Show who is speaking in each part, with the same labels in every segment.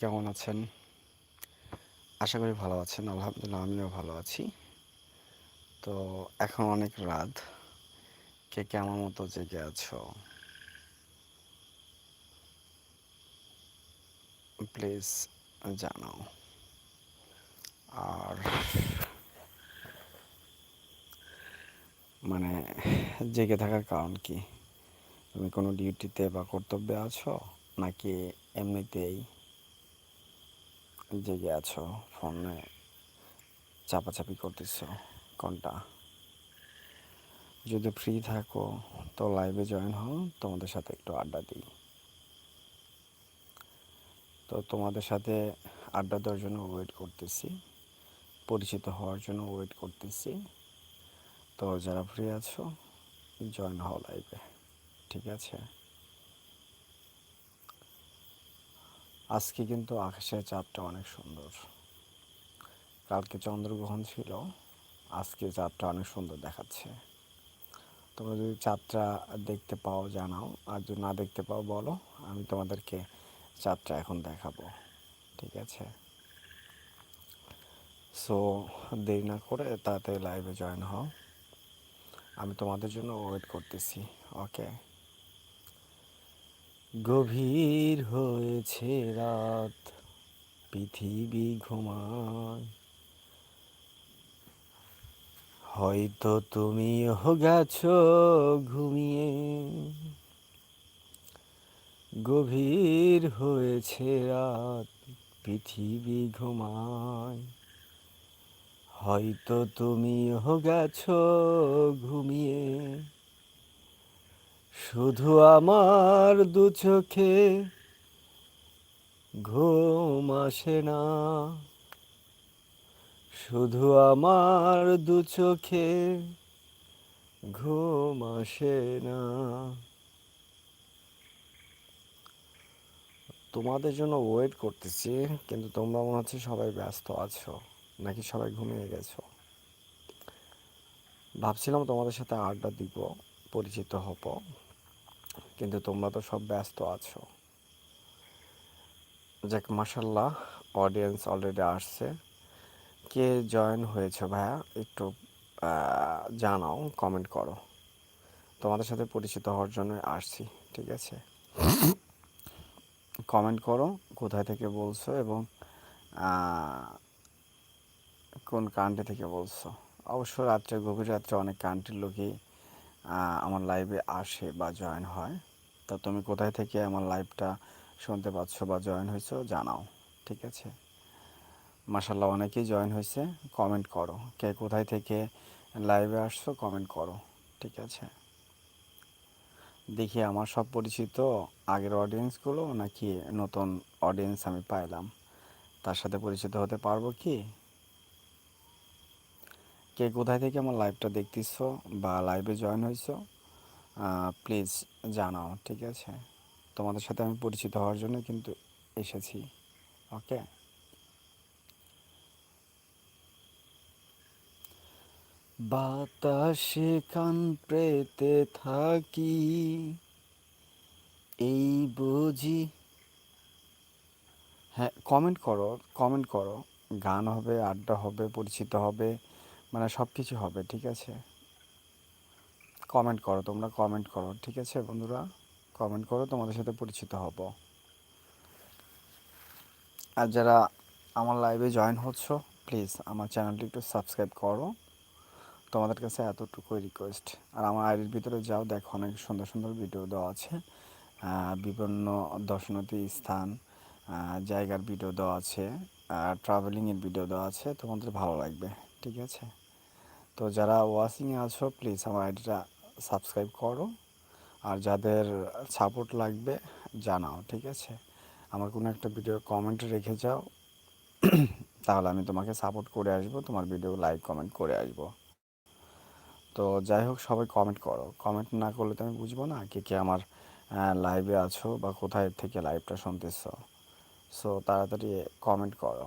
Speaker 1: কেমন আছেন? আশা করি ভালো আছেন, আলহামদুলিল্লাহ আমিও ভালো আছি। তো এখন অনেক রাত। কে কে আমার মতো জেগে আছো? প্লিজ জানাও। আর মানে জেগে থাকার কারণ কি? তুমি কোনো ডিউটিতে বা কর্তব্যে আছো? নাকি এমনিতেই জেগে আছো, ফোনে চাপাচাপি করতেছো, কোনটা? যদি ফ্রি থাকো, তো লাইভে জয়েন হও, তোমাদের সাথে একটু আড্ডা দিই। তো তোমাদের সাথে আড্ডা দেওয়ার জন্য ওয়েট করতেছি, পরিচিত হওয়ার জন্য ওয়েট করতেছি। তো যারা ফ্রি আছো জয়েন হও লাইভে ঠিক আছে? আজকে কিন্তু আকাশের চাঁদটা অনেক সুন্দর। কালকে চন্দ্রগ্রহণ ছিল, আজকে চাঁদটা অনেক সুন্দর দেখাচ্ছে। তোমরা যদি চাঁদটা দেখতে পাও, জানাও। আর যদি না দেখতে পাও, বলো। আমি তোমাদেরকে চাঁদটা এখন দেখাবো। ঠিক আছে? সো দেরি না করে তাড়াতাড়ি লাইভে জয়েন হও। আমি তোমাদের জন্য ওয়েট করতেছি ওকে গভীর হয়েছে রাত, পৃথিবী ঘুমায়। হয়তো তুমিও গেছো ঘুমিয়ে। গভীর হয়েছে রাত, পৃথিবী ঘুমায়। হয়তো তুমিও গেছো ঘুমিয়ে। শুধু আমার দু চোখে ঘুম আসে না। শুধু আমার দু চোখে ঘুম আসে না। তোমাদের জন্য ওয়েট করতেছি, কিন্তু তোমরা মনে হচ্ছে সবাই ব্যস্ত আছো, নাকি সবাই ঘুমিয়ে গেছো? ভাবছিলাম তোমাদের সাথে আড্ডা দিব, পরিচিত হব। কিন্তু তোমরা তো সব ব্যস্ত আছো। যাক মাসাল্লাহ অডিয়েন্স অলরেডি আসছে। কে জয়েন হয়েছে ভাইয়া? একটু জানাও কমেন্ট করো। তোমাদের সাথে পরিচিত হওয়ার জন্য আসছি, ঠিক আছে? কমেন্ট করো, কোথায় থেকে বলছো এবং কোন কান্ট্রি থেকে বলছো? অবশ্য রাত্রে, গভীর রাত্রে অনেক কান্ট্রির লোকই আমার লাইভে আসে বা জয়েন হয়। তো তুমি কোথায় থেকে আমার লাইভটা শুনতে পাচ্ছ বা জয়েন হয়েছো জানাও, ঠিক আছে? মাসাল্লাহ অনেকেই জয়েন হয়েছে কমেন্ট করো। কে কোথায় থেকে লাইভে আসছো কমেন্ট করো, ঠিক আছে? দেখি আমার সব পরিচিত আগের অডিয়েন্সগুলো নাকি নতুন অডিয়েন্স আমি পাইলাম। তার সাথে পরিচিত হতে পারব কি? কে কোথায় থেকে আমার লাইভটা দেখতেছ বা লাইভে জয়েন হয়েছো? প্লিজ জানাও, ঠিক আছে? তোমাদের সাথে আমি পরিচিত হওয়ার জন্য কিন্তু এসেছি ওকে বাতাসে কান পেতে থাকি, এই বুঝি। হ্যাঁ কমেন্ট করো কমেন্ট করো। গান হবে, আড্ডা হবে, পরিচিত হবে মানে সব কিছু হবে, ঠিক আছে? কমেন্ট করো, তোমরা কমেন্ট করো, ঠিক আছে বন্ধুরা? কমেন্ট করো, তোমাদের সাথে পরিচিত হব। আর যারা আমার লাইভে জয়েন হচ্ছ প্লিজ আমার চ্যানেলটি একটু সাবস্ক্রাইব করো। তোমাদের কাছে এতটুকুই রিকোয়েস্ট আর আমার আইডির ভিতরে যাও, দেখো অনেক সুন্দর সুন্দর ভিডিও দেওয়া আছে। বিভিন্ন দর্শনার্থী স্থান জায়গার ভিডিও দেওয়া আছে ট্রাভেলিংয়ের ভিডিও দেওয়া আছে, তোমাদের ভালো লাগবে, ঠিক আছে? তো যারা ওয়াচিংয়ে আছো প্লিজ আমার আইডিটা সাবস্ক্রাইব করো। আর যাদের সাপোর্ট লাগবে, জানাও, ঠিক আছে? আমার কোনো একটা ভিডিও কমেন্টে রেখে যাও। তাহলে আমি তোমাকে সাপোর্ট করে আসব, তোমার ভিডিও লাইক কমেন্ট করে আসব। তো যাই হোক, সবাই কমেন্ট করো। কমেন্ট না করলে তো আমি বুঝব না কে কে আমার লাইভে আছো বা কোথায় থেকে লাইভটা শুনতেছ। সো তাড়াতাড়ি কমেন্ট করো।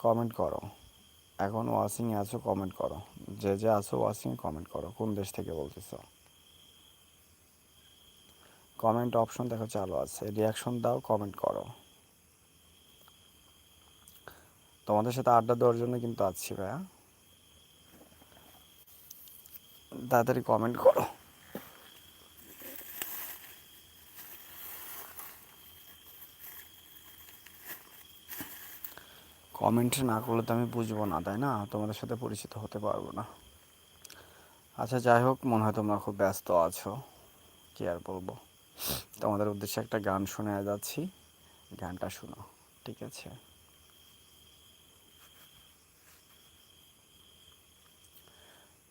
Speaker 1: কমেন্ট করো। এখন ওয়াশিংয়ে আছো কমেন্ট করো। যে যে আছো ওয়াশিংয়ে কমেন্ট করো, কোন দেশ থেকে বলতেছ? কমেন্ট অপশন দেখো, চালু আছে। রিয়াকশন দাও কমেন্ট করো। তোমাদের সাথে আড্ডা দেওয়ার জন্য কিন্তু আছি ভাইয়া। তাড়াতাড়ি কমেন্ট করো। কমেন্ট না করলে তো আমি বুঝব না, তাই না? তোমাদের সাথে পরিচিত হতে পারব না। আচ্ছা যাই হোক, মনে হয় তোমরা খুব ব্যস্ত আছো। কি আর বলব? তোমাদের উদ্দেশ্যে একটা গান শুনে যাচ্ছি। গানটা শুনো, ঠিক আছে?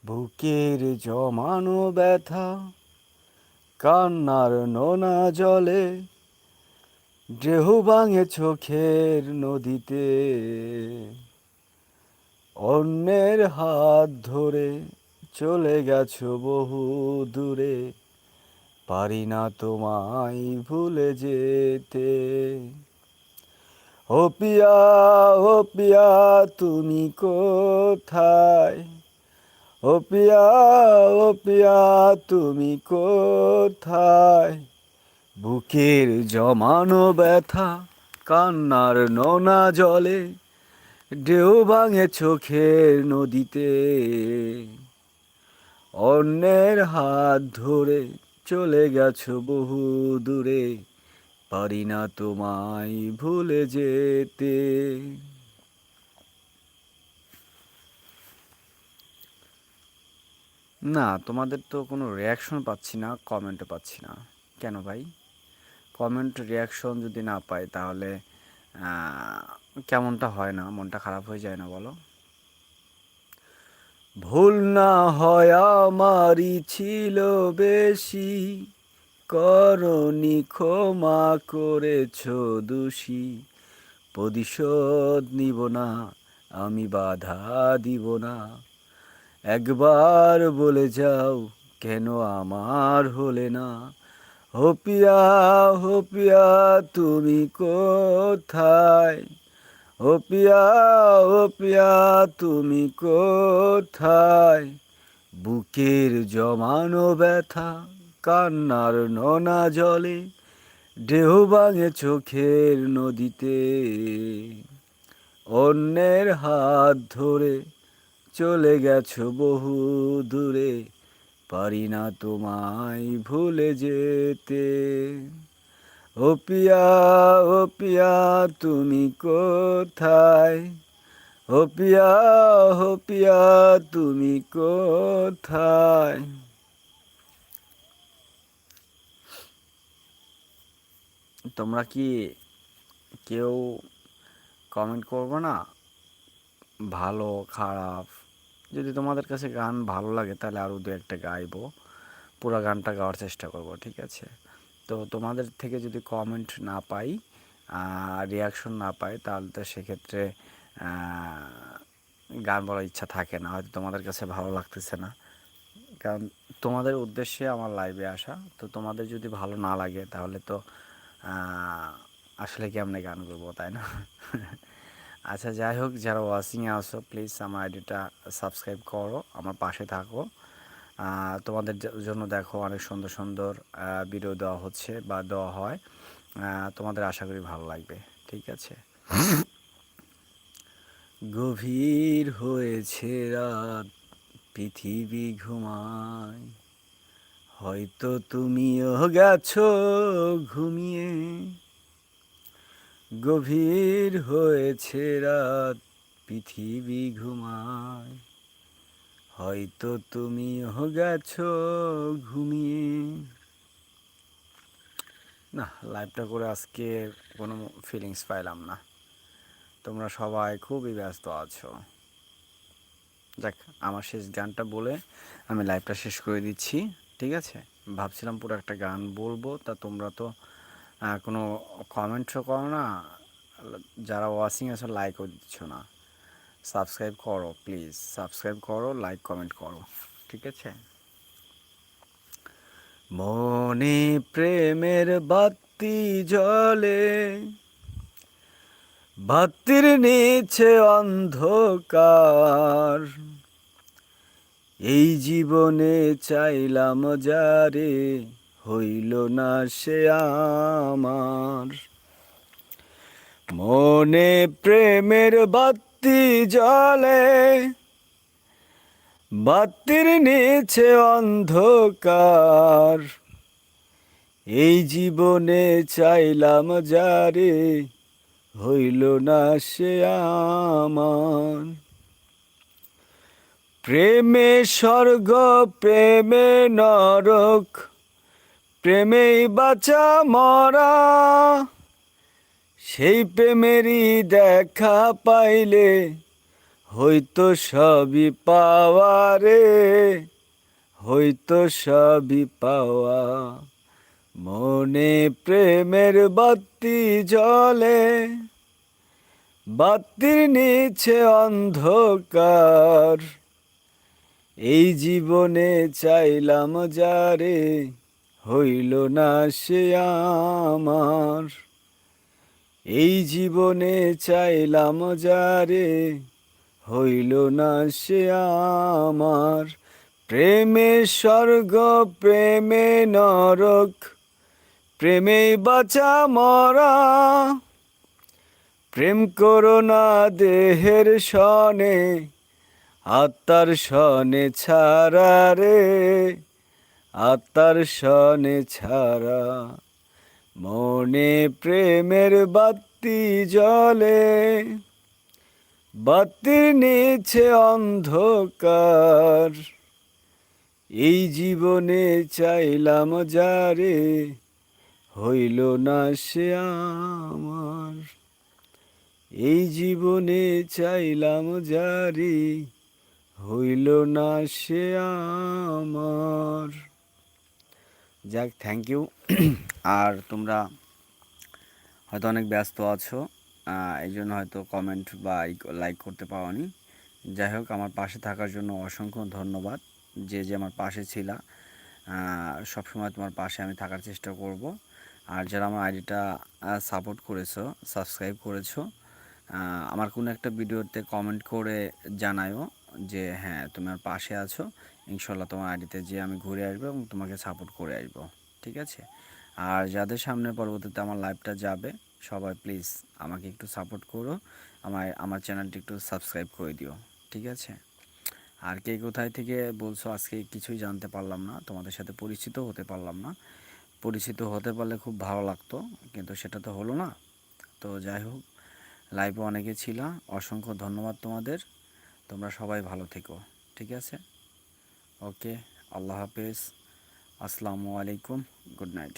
Speaker 1: বুকের জমানো ব্যথা, কান্নার নোনা জলে দেহ ভাঙে চোখের নদীতে, অন্যের হাত ধরে চলে গেছো বহু দূরে। পারি না তোমায় ভুলে যেতে। ও পিয়া ও পিয়া, তুমি কোথায়? ও পিয়া ও পিয়া, তুমি কোথায়? বুকের জমানো ব্যথা, কান্নার নোনা জলে, ঢেউ ভাঙে চোখের নদীতে। অন্যের হাত ধরে চলে গেছো বহু দূরে, পারি না তোমায় ভুলে যেতে। না, তোমাদের তো কোনো রিয়াকশন পাচ্ছি না কমেন্টও পাচ্ছি না। কেন ভাই? কমেন্ট রিয়াকশন যদি না পাই, তাহলে কেমনটা হয় না? মনটা খারাপ হয়ে যায় না, বলো? ভুল না হয় আমারই ছিল বেশি, করনি ক্ষমা করেছ দোষী। প্রতিশোধ নিব না, আমি বাধা দিব না। একবার বলে যাও, কেন আমার হলে না? হপিয়া হপিয়া, তুমি কোথায়? হপিয়া হপিয়া, তুমি কোথায়? বুকের জমানো ব্যথা, কান্নার নোনা জলে, দেহ ভাঙে চোখের নদীতে। অন্যের হাত ধরে চলে গেছো বহু দূরে পারি না তোমায় ভুলে যেতে। ও পিয়া ও পিয়া, তুমি কোথায়? ও পিয়া ও পিয়া, তুমি কোথায়? তোমরা কি কেউ কমেন্ট করব না? ভালো, খারাপ যদি তোমাদের কাছে গান ভালো লাগে, তাহলে আরও দু একটা গাইবো। পুরো গানটা গাওয়ার চেষ্টা করব, ঠিক আছে? তো তোমাদের থেকে যদি কমেন্ট না পাই রিয়াকশন না পাই, তাহলে তো সেক্ষেত্রে গান বলার ইচ্ছা থাকে না, হয়তো তোমাদের কাছে ভালো লাগতেছে না। কারণ তোমাদের উদ্দেশ্যে আমার লাইভে আসা, তো তোমাদের যদি ভালো না লাগে, তাহলে তো আসলে কেমনে গান করব, তাই না? আচ্ছা যাই হোক, যারা ওয়াচিংয়ে আসো প্লিজ আমার আইডিটা সাবস্ক্রাইব করো, আমার পাশে থাকো। তোমাদের জন্য দেখো অনেক সুন্দর সুন্দর ভিডিও দেওয়া হচ্ছে বা দেওয়া হয়। তোমাদের আশা করি ভালো লাগবে, ঠিক আছে? গভীর হয়েছে রাত, পৃথিবী ঘুমায়। হয়তো তুমিও গেছো ঘুমিয়ে। গভীর হয়েছে রাত, পৃথিবী ঘুমায়। হয়তো তুমি গেছো ঘুমিয়ে। না লাইভটা করে আজকে কোনো ফিলিংস পাইলাম না। তোমরা সবাই খুবই ব্যস্ত আছো। দেখ আমার শেষ গানটা বলে আমি লাইভটা শেষ করে দিচ্ছি, ঠিক আছে? ভাবছিলাম পুরো একটা গান বলব, তা তোমরা তো কোনো কমেন্টও করো না। যারা ওয়াচিং আছে লাইকও দিচ্ছ না। সাবস্ক্রাইব করো প্লিজ সাবস্ক্রাইব করো লাইক কমেন্ট করো। ঠিক আছে? মনে প্রেমের বাতি জলে বাতির নিচে অন্ধকার। এই জীবনে চাইলাম যারে হইল না সে আমার। মনে প্রেমের বাতি জলে বাতির নিচে অন্ধকার। এই জীবনে চাইলাম যারে হইল না সে আমার। প্রেমে স্বর্গ, প্রেমে নরক প্রেমেই বাঁচা মরা। সেই প্রেমেরই দেখা পাইলে হয়তো সবই পাওয়া রে, হয়তো সবই পাওয়া। মনে প্রেমের বাতি জলে বাতির নিচে অন্ধকার। এই জীবনে চাইলাম যারে হইল না সে আমার। এই জীবনে চাইলাম যারে, হইল না সে আমার। প্রেমে স্বর্গ, প্রেমে নরক, প্রেমে বাঁচা মরা। প্রেম করো না দেহের সনে আত্মার সনে ছাড়া রে। আত্মার সনে ছাড়া, মনে প্রেমের বাতি জলে বাতির নিচে অন্ধকার, এই জীবনে চাইলাম যারে হইল না সে আমার। এই জীবনে চাইলাম যারে হইল না সে আমার। যাক থ্যাংক ইউ আর তোমরা হয়তো অনেক ব্যস্ত আছো এই জন্য হয়তো কমেন্ট বা লাইক করতে পারোনি যাই হোক, আমার পাশে থাকার জন্য অসংখ্য ধন্যবাদ। যে যে আমার পাশে ছিলা সবসময় তোমার পাশে আমি থাকার চেষ্টা করব। আর যারা আমার আইডিটা সাপোর্ট করেছ সাবস্ক্রাইব করেছ আমার কোনো একটা ভিডিওতে কমেন্ট করে জানায়ও যে হ্যাঁ তুমি আমার পাশে আছো। ইনশাল্লাহ তোমার আইডিতে যে আমি ঘুরে আসব এবং তোমাকে সাপোর্ট করে আসব, ঠিক আছে? আর যাদের সামনে পরবর্তীতে আমার লাইভটা যাবে, সবাই প্লিজ আমাকে একটু সাপোর্ট করো আমার আমার চ্যানেলটি একটু সাবস্ক্রাইব করে দিও, ঠিক আছে? আর কে কোথায় থেকে বলছো আজকে কিছুই জানতে পারলাম না, তোমাদের সাথে পরিচিত হতে পারলাম না। পরিচিত হতে পারলে খুব ভালো লাগতো, কিন্তু সেটা তো হলো না। তো যাই হোক লাইভে অনেকে ছিল, অসংখ্য ধন্যবাদ তোমাদের। তোমরা সবাই ভালো থেকো, ঠিক আছে? ওকে আল্লাহ হাফেজ। আসসালামু আলাইকুম গুড নাইট।